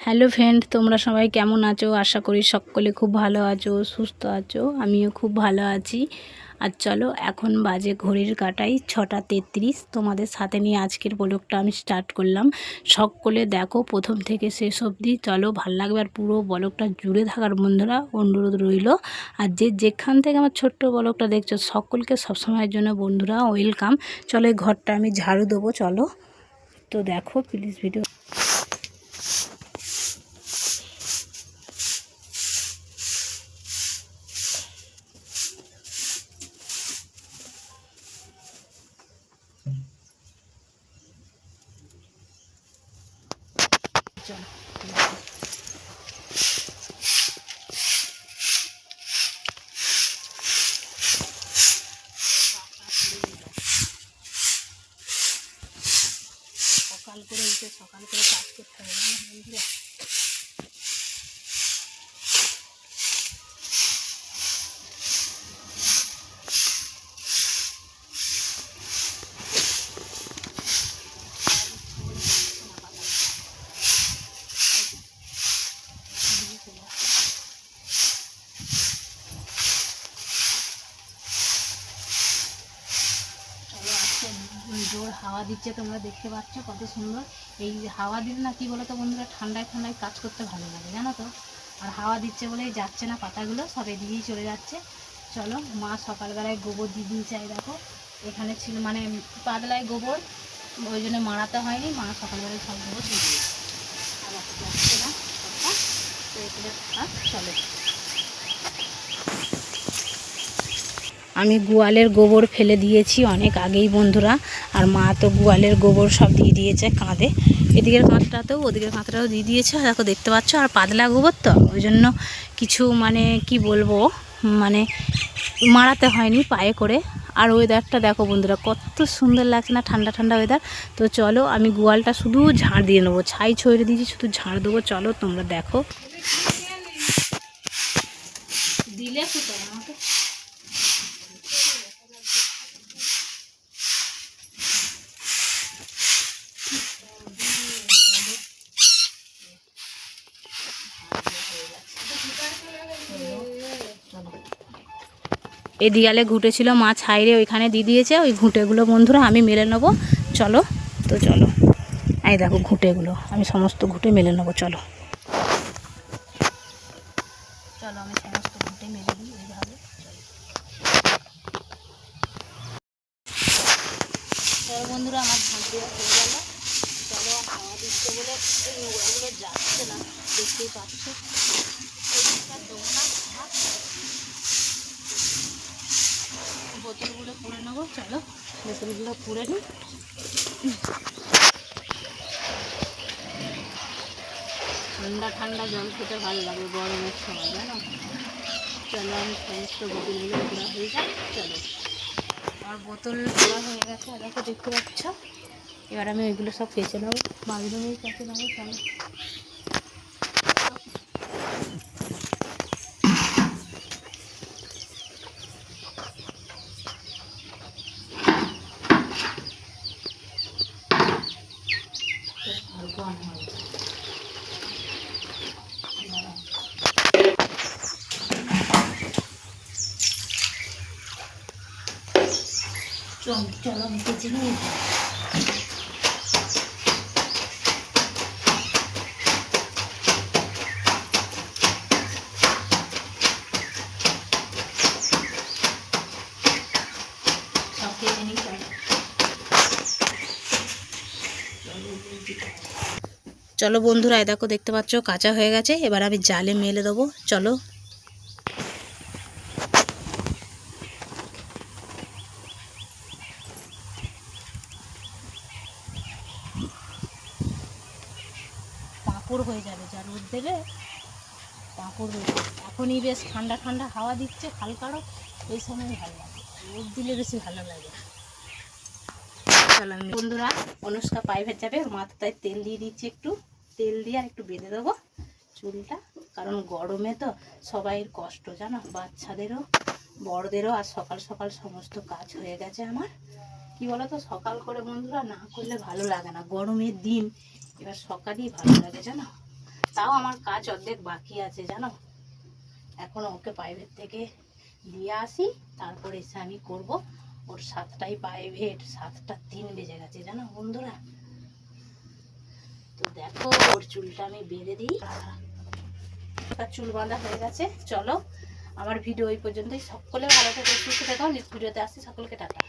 Hello friend, তোমরা সবাই কেমন আছো? আশা করি সকলে খুব ভালো আছো, সুস্থ আছো, আমিও খুব ভালো আছি। আর চলো, এখন বাজে ঘড়ির কাটাই ছটা তেত্রিশ। তোমাদের সাথে নিয়ে আজকের ব্লগটা আমি স্টার্ট করলাম। সকলে দেখো, প্রথম থেকে শেষ অবধি। চলো, ভালো লাগবে আর পুরো ব্লগটা জুড়ে থাকার বন্ধুরা অনুরোধ রইল। আর যে যেখান থেকে আমার ছোট্ট ব্লগটা দেখছ, সকলকে সবসময়ের জন্য বন্ধুরা ওয়েলকাম চলো, এই ঘরটা আমি ঝাড়ু দেবো, চলো। তো দেখো প্লিজ ভিডিও সকাল করে উঠে সকাল করে কাজ করতে হবে না বন্ধুরা চলো আজকে জোর হাওয়া দিচ্ছে, তোমরা দেখতে পাচ্ছ কত সুন্দর। এই হাওয়া দিলে না, কি বলো তো বন্ধুরা, ঠান্ডায় ঠান্ডায় কাজ করতে ভালো লাগে, জানো তো? আর হাওয়া দিচ্ছে বলেই যাচ্ছে না, পাতাগুলো সব এদিকেই চলে যাচ্ছে। চলো, মা সকালবেলায় গোবর দিয়ে দিয়ে চাই দেখো। এখানে ছিল মানে পাতলায় গোবর, ওই জন্য মারাতে হয়নি, মা সকালবেলায় সব গোবর দিয়ে আর তো চলো। আমি গোয়ালের গোবর ফেলে দিয়েছি অনেক আগেই বন্ধুরা, আর মা তো গোয়ালের গোবর সব দিয়ে দিয়েছে কাঁধে। এদিকের কাঁধটাতেও, ওদিকের কাঁধটাও দিয়ে দিয়েছে দেখো দেখতে পাচ্ছ, আর পাতলা গোবর তো, ওই জন্য কিছু মানে কি বলব মানে মারাতে হয়নি পায়ে করে। আর ওয়েদারটা দেখো বন্ধুরা, কত সুন্দর লাগছে না ঠান্ডা ঠান্ডা ওয়েদার তো চলো আমি গোয়ালটা শুধু ঝাড় দিয়ে নেব, ছাই ছড়িয়ে দিয়েছি, শুধু ঝাড় দেবো, চলো তোমরা দেখো। দিলে আমাকে এই দিয়ালে ঘুঁটে ছিল মা ছাইরে ওইখানে দিয়ে দিয়েছে, ওই ঘুঁটেগুলো বন্ধুরা, আমি মেলে নেব। চলো, তো চলো। এই দেখো ঘুঁটেগুলো, আমি সমস্ত ঘুঁটে মেলে নেব, চলো। চলো, আমি সমস্ত ঘুঁটে মেলে চলো। আমার হয়ে গেল। চলো বলে এই যাচ্ছে না, দেখতেই পাচ্ছ। বোতলগুলো পুড়ে নেব, চলো। বোতলগুলো পুড়ে নিই। ঠান্ডা ঠান্ডা জল খেতে ভালো লাগে গরমের সময়, জানো? চলো, আমি সমস্ত বোতলগুলো পুরা হয়ে চলো। আর বোতল পুরা হয়ে গেছে দেখো, দেখতে পাচ্ছ? এবার আমি ওইগুলো সব কেচে নেব, বাথরুমেই কেচে নেব, চলো। ভগবান হয় চল চলো আমি কেচে নিই সব কেচে নিই চলো চলো বন্ধুরা, এই দেখো দেখতে পাচ্ছ, কাঁচা হয়ে গেছে। এবার আমি জালে মেলে দেবো। চলো। পাঁপড় হয়ে যাবে যা রোদ দেবে পাঁপড় হয়ে যাবে। এখনই বেশ ঠান্ডা ঠান্ডা হাওয়া দিচ্ছে হালকারও এই সময় ভালো লাগে। রোদ দিলে বেশি ভালো লাগে। চলো আমি বন্ধুরা, অনুষ্কা প্রাইভেট যাবে মাথায় তেল দিয়ে দিচ্ছি একটু। তেল দিয়ে আর একটু বেঁধে দেবো চুলটা, কারণ গরমে তো সবাইয়ের কষ্ট, জানো? বাচ্চাদেরও, বড়দেরও, আর সকাল সকাল সমস্ত কাজ হয়ে গেছে আমার। কি বলো তো সকাল করে বন্ধুরা না করলে ভালো লাগে না। গরমের দিন, এবার সকালই ভালো লাগে, জানো? তাও আমার কাজ অর্ধেক বাকি আছে, জানো? এখন ওকে প্রাইভেট থেকে দিয়ে আসি, তারপর এসে আমি করব। ওর সাতটাই প্রাইভেট সাতটা তিন বেজে গেছে, জানো বন্ধুরা? তো দেখো, ওর চুলটা আমি বেঁধে দিই। তার চুল বাঁধা হয়ে গেছে। চলো, আমার ভিডিও এই পর্যন্তই। সকলে ভালো থাকে, সুস্থ থাকো। নেক্সট ভিডিওতে আসছি। সকলকে টাটা।